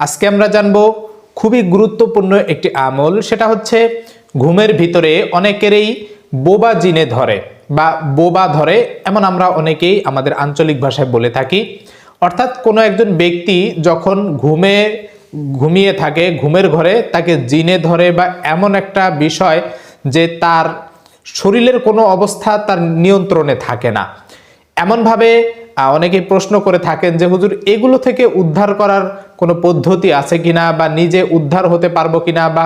আজকে আমরা জানব খুবই গুরুত্বপূর্ণ একটি আমল, সেটা হচ্ছে ঘুমের ভিতরে অনেকেরই বোবা জিনে ধরে বা বোবা ধরে, এমন আমরা অনেকেই আমাদের আঞ্চলিক ভাষায় বলে থাকি। অর্থাৎ কোনো একজন ব্যক্তি যখন ঘুমে, ঘুমিয়ে থাকে, ঘুমের ঘরে, তাকে জিনে ধরে বা এমন একটা বিষয় যে তার শরীরের কোনো অবস্থা তার নিয়ন্ত্রণে থাকে না। এমনভাবে অনেকেই প্রশ্ন করে থাকেন যে, হুজুর, এগুলো থেকে উদ্ধার করার কোনো পদ্ধতি আছে কিনা বা নিজে উদ্ধার হতে পারব কিনা? বা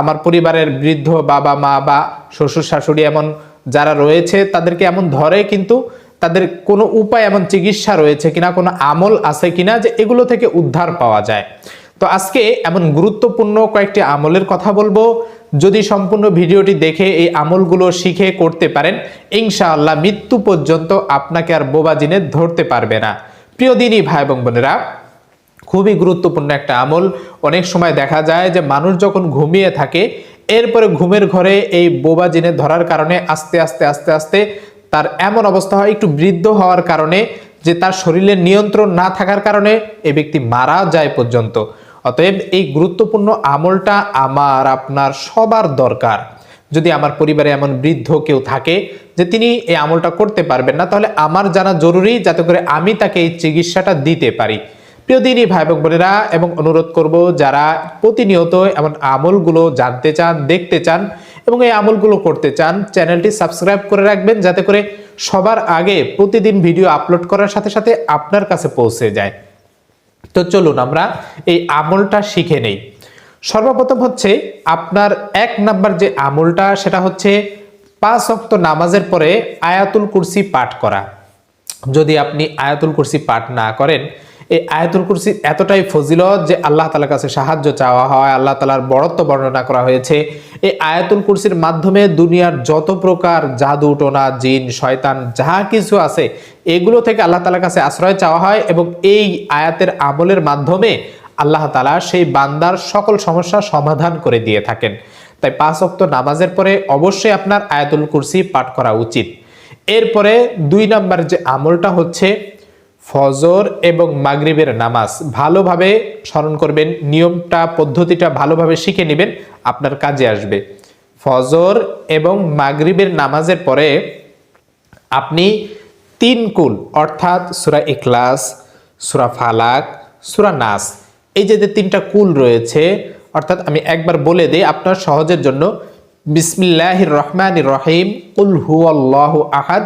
আমার পরিবারের বৃদ্ধ বাবা মা বা শ্বশুর শাশুড়ি এমন যারা রয়েছে, তাদেরকে এমন ধরে, কিন্তু তাদের কোনো উপায়, এমন চিকিৎসা রয়েছে কিনা, কোনো আমল আছে কিনা যে এগুলো থেকে উদ্ধার পাওয়া যায়? তো আজকে এমন গুরুত্বপূর্ণ কয়েকটি আমলের কথা বলব। যদি সম্পূর্ণ ভিডিওটি দেখে এই আমলগুলো শিখে করতে পারেন, ইনশাআল্লাহ মৃত্যু পর্যন্ত আপনাকে আর বোবা জিনে ধরতে পারবে না। প্রিয় দিনই ভাই এবং বোনেরা, খুবই গুরুত্বপূর্ণ একটা আমল। অনেক সময় দেখা যায় যে মানুষ যখন ঘুমিয়ে থাকে, এরপরে ঘুমের ঘরে এই বোবা জিনে ধরার কারণে আস্তে আস্তে আস্তে আস্তে তার এমন অবস্থা হয়, একটু বৃদ্ধ হওয়ার কারণে যে তার শরীরের নিয়ন্ত্রণ না থাকার কারণে এ ব্যক্তি মারা যায় পর্যন্ত। অতএব এই গুরুত্বপূর্ণ আমলটা আমার, আপনার সবার দরকার। যদি আমার পরিবারে এমন বৃদ্ধ কেউ থাকে যে তিনি এই আমলটা করতে পারবেন না, তাহলে আমার জানা জরুরি যাতে করে আমি তাকে এই চিকিৎসাটা দিতে পারি। প্রিয় দিনই ভাই বোনেরা, এবং অনুরোধ করব যারা প্রতিনিয়ত এমন আমলগুলো জানতে চান, দেখতে চান, এবং এই আমলগুলো করতে চান, চ্যানেলটি সাবস্ক্রাইব করে রাখবেন যাতে করে সবার আগে প্রতিদিন ভিডিও আপলোড করার সাথে সাথে আপনার কাছে পৌঁছে যায়। তো চলুন আমরা এই আমলটা শিখে নেই। সর্বপ্রথম হচ্ছে আপনার এক নাম্বার যে আমলটা, সেটা হচ্ছে পাঁচ অক্ত নামাজের পরে আয়াতুল কুরসি পাঠ করা। যদি আপনি আয়াতুল কুরসি পাঠ না করেন এই আয়াতুল কুরসি এতটাই ফজিলত যে আল্লাহ তালার কাছে সাহায্য চাওয়া হয়, আল্লাহ তালার বড়ত্ব বর্ণনা করা হয়েছে। এই আয়াতুল কুরসির মাধ্যমে দুনিয়ার যত প্রকার জাদু, টোনা, জিন, শয়তান যাহা কিছু আছে, এগুলো থেকে আল্লাহ তালার কাছে আশ্রয় চাওয়া হয় এবং এই আয়াতের আমলের মাধ্যমে আল্লাহ তালা সেই বান্দার সকল সমস্যার সমাধান করে দিয়ে থাকেন। তাই পাঁচ অক্ত নামাজের পরে অবশ্যই আপনার আয়াতুল কুরসি পাঠ করা উচিত। এরপরে দুই নাম্বার যে আমলটা হচ্ছে ফজর এবং মাগরিবের নামাজ ভালোভাবে স্মরণ করবেন, নিয়মটা, পদ্ধতিটা ভালোভাবে শিখে নেবেন, আপনার কাজে আসবে। ফজর এবং মাগরিবের নামাজের পরে আপনি তিন কুল, অর্থাৎ সুরা ইখলাস, সুরা ফালাক, সুরা নাস, এই যে তিনটা কুল রয়েছে, অর্থাৎ আমি একবার বলে দিই, আপনার সহজের জন্য, বিসমিল্লাহির রহমান রহিম, কুল হু আল্লাহ আহাদ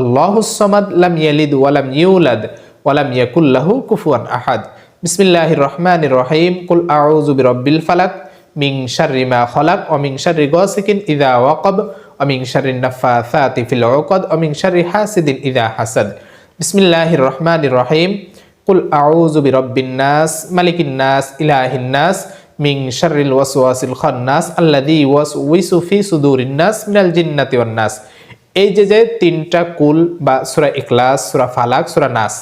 আল্লাহুসমাদ লাম ইয়ালিদ ওয়ালাম ইউলাদ। ওয়ালাম ইয়াকুল্লাহু কুফুয়ান আহাদ বিসমিল্লাহির রহমান রহিম কুল আউযু বিরব্বিল ফালাক মিং শাররি মা খলাক ও মিং শাররি গাসিকিন ইযা ওয়াকাব ও মিং শাররি নাফাসাতি ফিল উকাদ ও মিং শাররি হাসিদিন ইযা হাসাদ বিসমিল্লাহির রহমানির রহিম কুল আউযু বিরব্বিন নাস মালিকিন নাস ইলাহিন নাস মিং শাররিল ওয়াসওয়াসিল খান্নাস আল্লাযী ওয়াসউইসু ফি সুদুরিন নাস মিনাল জিন্নাতি ওয়ান নাস এই যে যে তিনটা কুল বা সূরা ইখলাস সূরা ফালাক সূরা নাস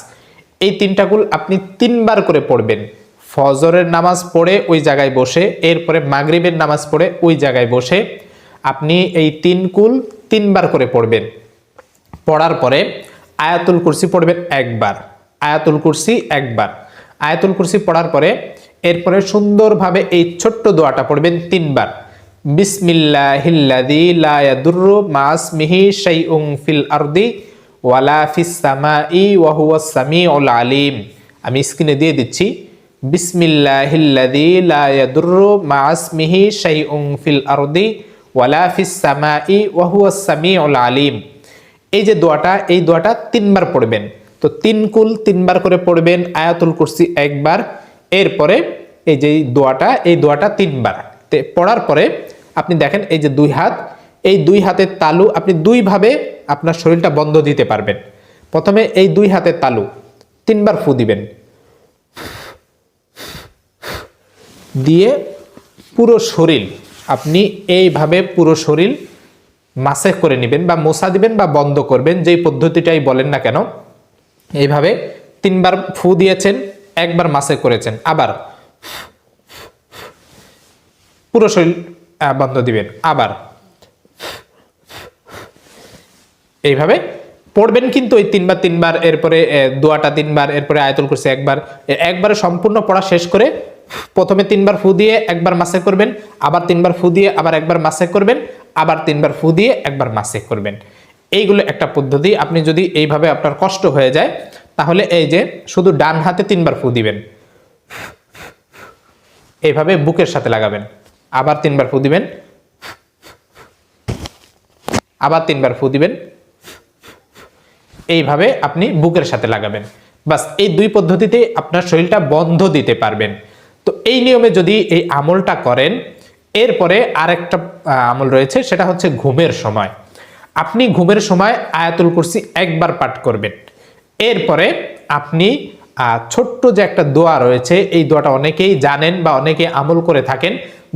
এই তিনটা কুল আপনি তিনবার করে পড়বেন। ফজরের নামাজ পড়ে ওই জায়গায় বসে, এরপরে মাগরিবের নামাজ পড়ে ওই জায়গায় বসে আপনি এই তিন কুল তিনবার করে পড়বেন। পড়ার পরে আয়াতুল কুরসি পড়বেন একবার। আয়াতুল কুরসি একবার। আয়াতুল কুরসি পড়ার পরে এরপরে সুন্দরভাবে এই ছোট্ট দোয়াটা পড়বেন তিনবার। বিসমিল্লাহিল্লাযী লা ইয়াদুররু মাসমিহি শাইউন ফিল আরদি ওয়ালা সামিউল আলিম। আমি স্ক্রিনে দিয়ে দিচ্ছি, বিসমিল্লাহিল্লাযী আরদি ওয়ালা আলিম। এই যে দোয়াটা, এই দোয়াটা তিনবার পড়বেন। তো তিন কুল তিনবার করে পড়বেন, আয়াতুল কুরসি একবার। এরপরে এই যে দোয়াটা, এই দোয়াটা তিনবার। পড়ার পরে আপনি দেখেন এই যে দুই হাত, এই দুই হাতের তালু আপনি দুইভাবে আপনার শরীরটা বন্ধ দিতে পারবেন। প্রথমে এই দুই হাতের তালু, তিনবার ফু দিবেন। দিয়ে পুরো শরীর, আপনি এইভাবে পুরো শরীর মাসে করে নেবেন বা মোসা দিবেন বা বন্ধ করবেন, যেই পদ্ধতিটাই বলেন না কেন। এইভাবে তিনবার ফু দিয়েছেন, একবার মাসে করেছেন, আবার পুরো শরীর বন্ধ দিবেন, আবার। এইভাবে পড়বেন কিন্তু ওই তিনবার তিনবার, এরপরে দোয়াটা তিনবার, এরপরে আয়াতুল করছে একবার একবারে সম্পূর্ণ পড়া শেষ করে প্রথমে তিনবার ফু দিয়ে একবার মাসে করবেন, আবার তিনবার ফু দিয়ে আবার একবার মাসে করবেন, আবার তিনবার ফু দিয়ে একবার মাসে করবেন। এইগুলো একটা পদ্ধতি, আপনি যদি এইভাবে আপনার কষ্ট হয়ে যায়, তাহলে এই যে শুধু ডান হাতে তিনবার ফু দিবেন, এইভাবে বুকের সাথে লাগাবেন, আবার তিনবার ফু দিবেন, আবার তিনবার ফু দিবেন এইভাবে আপনি বুকের সাথে লাগাবেন। বাস এই দুই পদ্ধতিতে আপনার শরীরটা বন্ধ দিতে পারবেন। তো এই নিয়মে যদি এই আমলটা করেন, এরপরে আরেকটা আমল রয়েছে, সেটা হচ্ছে ঘুমের সময়। আপনি ঘুমের সময় আয়াতুল কুরসি একবার পাঠ করবেন। এরপরে আপনি ছোট্ট যে একটা দোয়া রয়েছে, এই দোয়াটা অনেকেই জানেন বা অনেকে আমল করে থাকেন,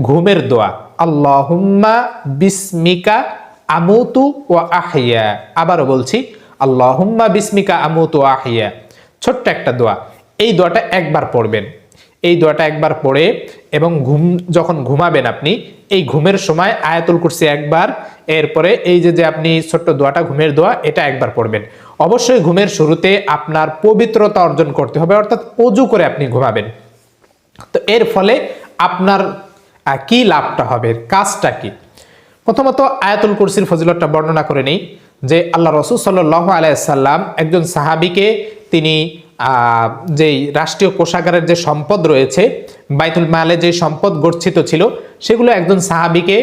ঘুমের দোয়া। আল্লাহুম্মা বিসমিকা আমুতু ও আহিয়া আবারও বলছি আল্লাহুম্মা বিসমিকা আমুতু ও আহিয়া। ছোট্ট একটা দোয়া। এই দোয়াটা একবার পড়বেন। এই দোয়াটা একবার পড়ে এবং ঘুম, যখন ঘুমাবেন আপনি, এই ঘুমের সময় আয়াতুল কুরসি একবার, এরপরে এই যে যে আপনি ছোট্ট দোয়াটা, ঘুমের দোয়া, এটা একবার পড়বেন। অবশ্যই ঘুমের শুরুতে আপনার পবিত্রতা অর্জন করতে হবে, অর্থাৎ অজু করে আপনি ঘুমাবেন। তো এর ফলে আপনার কি লাভটা হবে, কাজটা কি? প্রথমত আয়াতুল কুরসির ফজিলতটা বর্ণনা করে নেই। যে আল্লাহ রসুল সাল্লাহ আলাইসাল্লাম একজন সাহাবিকে তিনি যেই রাষ্ট্রীয় কোষাগারের যে সম্পদ রয়েছে, বাইতুল মালে যে সম্পদ গচ্ছিত ছিল, সেগুলো একজন সাহাবিকে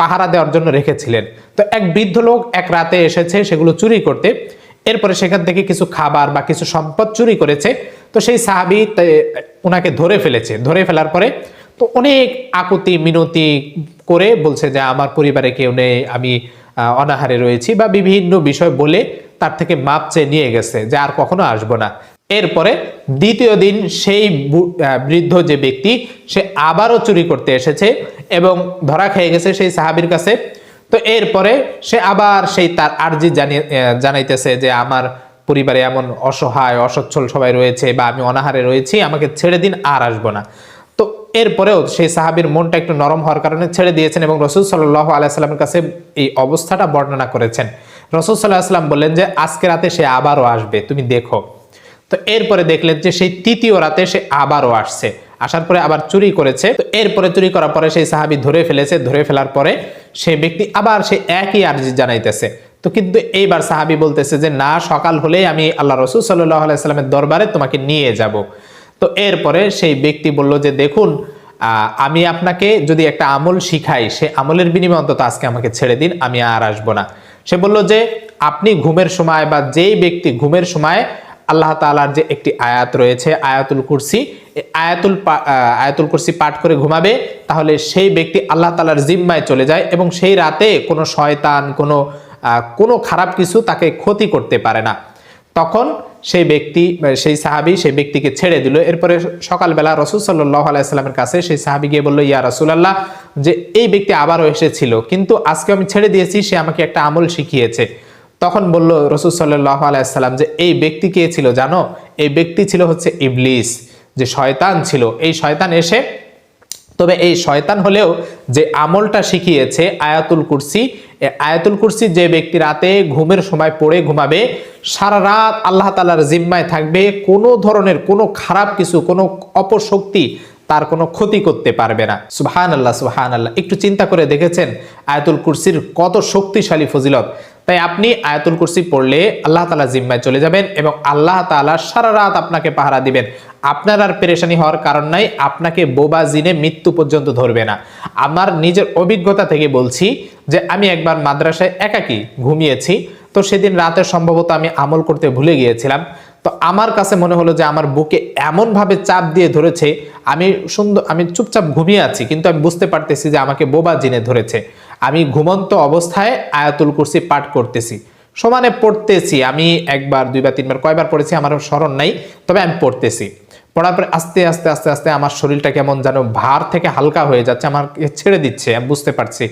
পাহারা দেওয়ার জন্য রেখেছিলেন। তো এক বৃদ্ধ লোক এক রাতে এসেছে সেগুলো চুরি করতে। এরপরে সেখান থেকে কিছু খাবার বা কিছু সম্পদ চুরি করেছে। তো সেই সাহাবি ওনাকে ধরে ফেলেছে। ধরে ফেলার পরে তো অনেক আকুতি, মিনতি করে বলছে যে, আমার পরিবারে কেউ নেই, আমি অনাহারে রয়েছি বা বিভিন্ন বিষয় বলে তার থেকে মাপ চেয়ে নিয়ে গেছে যে আর কখনো আসব না। এরপরে দ্বিতীয় দিন সেই বৃদ্ধ যে ব্যক্তি, সে আবারও চুরি করতে এসেছে এবং ধরা খেয়ে গেছে সেই সাহাবির কাছে। তো এরপরে সে আবার সেই তার আর্জি জানিয়ে জানাইতেছে যে আমার পরিবারে এমন অসহায়, অসচ্ছল সবাই রয়েছে বা আমি অনাহারে রয়েছি, আমাকে ছেড়ে দিন, আর আসব না। এরপরেও সেই সাহাবির মনটা একটু নরম হওয়ার কারণে ছেড়ে দিয়েছেন এবং রসুল সাল্লাহ আলাইস্লামের কাছে এই অবস্থাটা বর্ণনা করেছেন। রসুল সাল্লাহ আসলাম বললেন যে, আজকে রাতে সে আবারও আসবে, তুমি দেখো। তো এরপরে দেখলেন যে, সেই তৃতীয় রাতে সে আবারও আসছে। আসার পরে আবার চুরি করেছে। তো এরপরে চুরি করার পরে সেই সাহাবি ধরে ফেলেছে। ধরে ফেলার পরে সেই ব্যক্তি আবার সে একই আর্জি জানাইতেছে। তো কিন্তু এইবার সাহাবি বলতেছে যে, না, সকাল হলেই আমি আল্লাহ রসুল সাল্লাহ আলাইস্লামের দরবারে তোমাকে নিয়ে যাব। তো এরপরে সেই ব্যক্তি বলল যে, দেখুন আমি আপনাকে যদি একটা আমল শিখাই, সে আমলের বিনিময়ে অন্তত আজকে আমাকে ছেড়ে দিন, আমি আর আসব না। সে বলল যে, আপনি ঘুমের সময় বা যেই ব্যক্তি ঘুমের সময় আল্লাহ তাআলার যে একটি আয়াত রয়েছে, আয়াতুল কুরসি আয়াতুল আয়াতুল কুরসি পাঠ করে ঘুমাবে, তাহলে সেই ব্যক্তি আল্লাহ তাআলার জিম্মায় চলে যায় এবং সেই রাতে কোনো শয়তান, কোনো কোনো খারাপ কিছু তাকে ক্ষতি করতে পারে না। তখন সেই ব্যক্তি সেই সাহাবি সেই ব্যক্তিকে ছেড়ে দিল। এরপরে সকালবেলা রসুল সাল্লাহ আলাইস্লামের কাছে সেই সাহাবি গিয়ে বলল, ইয়া রসুলাল্লাহ, যে এই ব্যক্তি আবারও এসেছিল, কিন্তু আজকে আমি ছেড়ে দিয়েছি, সে আমাকে একটা আমল শিখিয়েছে। তখন বলল রসুল সাল্লাহ আলাইসাল্লাম যে, এই ব্যক্তি কে ছিল জানো? এই ব্যক্তি ছিল হচ্ছে ইবলিস, যে শয়তান ছিল। এই শয়তান এসে তবে এই শয়তান হলেও যে আমলটা শিখিয়েছে আয়াতুল কুরসি আয়াতুল কুরসি যে ব্যক্তি রাতে ঘুমের সময় পড়ে ঘুমাবে, সারা রাত আল্লাহ তালার জিম্মায় থাকবে, কোনো ধরনের কোনো খারাপ কিছু, কোনো অপশক্তি তার কোনো ক্ষতি করতে পারবে না। সুহান আল্লাহ সুহান আল্লাহ একটু চিন্তা করে দেখেছেন আয়াতুল কুরসির কত শক্তিশালী ফজিলত? তাই আপনি আয়াতুল কুরসি পড়লে আল্লাহ তালা জিম্মায় চলে যাবেন এবং আল্লাহ তালা সারা রাত আপনাকে পাহারা দিবেন। আপনার আর পেরেশানি হওয়ার কারণ নাই, আপনাকে বোবা জিনে মৃত্যু পর্যন্ত ধরবে না। আমার নিজের অভিজ্ঞতা থেকে বলছি যে আমি একবার মাদ্রাসায় একাকি ঘুমিয়েছি, তো সেদিন রাতে সম্ভবত আমি আমল করতে ভুলে গিয়েছিলাম। তো আমার কাছে মনে হলো যে আমার বুকে এমনভাবে চাপ দিয়ে ধরেছে, আমি সুন্দর, আমি চুপচাপ ঘুমিয়ে আছি, কিন্তু আমি বুঝতে পারতেছি যে আমাকে বোবা জিনে ধরেছে। আমি ঘুমন্ত অবস্থায় আয়াতুল কুরসি পাঠ করতেছি। সমানে পড়তেছি, আমি একবার, দুইবার, তিনবার, কয়বার পড়েছি আমার স্মরণ নাই, তবে আমি পড়তেছি। পড়ার পরে আস্তে আস্তে আস্তে আস্তে আমার শরীরটা কেমন যেন ভার থেকে হালকা হয়ে যাচ্ছে আমার ছেড়ে দিচ্ছে, আমি বুঝতে পারছি।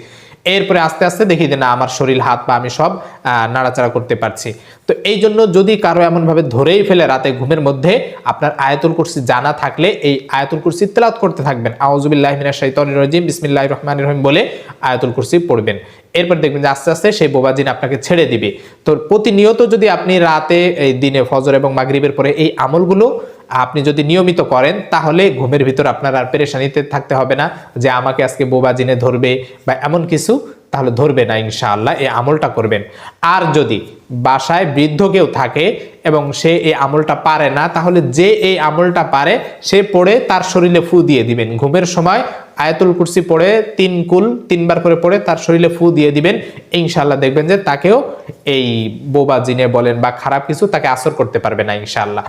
এরপরে আস্তে আস্তে দেখি যে না, আমার শরীর, হাত, পা আমি সব নাড়াচাড়া করতে পারছি। তো এই জন্য যদি কারও এমনভাবে ধরেই ফেলে রাতে ঘুমের মধ্যে, আপনার আয়াতুল কুরসি জানা থাকলে এই আয়াতুল কুরসি তেলাত করতে থাকবেন। আউজুবিল্লাহ মিনাশ শাইতানির রাজিম, বিসমিল্লাহির রহমানির রহিম বলে আয়াতুল কুরসি পড়বেন। এরপর দেখবেন যে আস্তে আস্তে সেই বোবা জিন আপনাকে ছেড়ে দিবে। তো প্রতিনিয়ত যদি আপনি রাতে, এই দিনে ফজর এবং মাগরিবের পরে এই আমলগুলো আপনি যদি নিয়মিত করেন, তাহলে ঘুমের ভিতর আপনার আর পেরেশানিতে থাকতে হবে না যে আমাকে আজকে বোবা জিনে ধরবে বা এমন কিছু, তাহলে ধরবে না ইনশাআল্লাহ, এই আমলটা করবেন। আর যদি বাসায় বৃদ্ধ কেউ থাকে এবং সে এই আমলটা পারে না, তাহলে যে এই আমলটা পারে, সে পড়ে তার শরীরে ফু দিয়ে দিবেন। ঘুমের সময় আয়াতুল কুরসি পড়ে তিন কুল, তিনবার করে পড়ে তার শরীরে ফু দিয়ে দিবেন। ইনশাআল্লাহ দেখবেন যে তাকেও এই বোবা জিনে বলেন বা খারাপ কিছু তাকে আসর করতে পারবে না ইনশাআল্লাহ।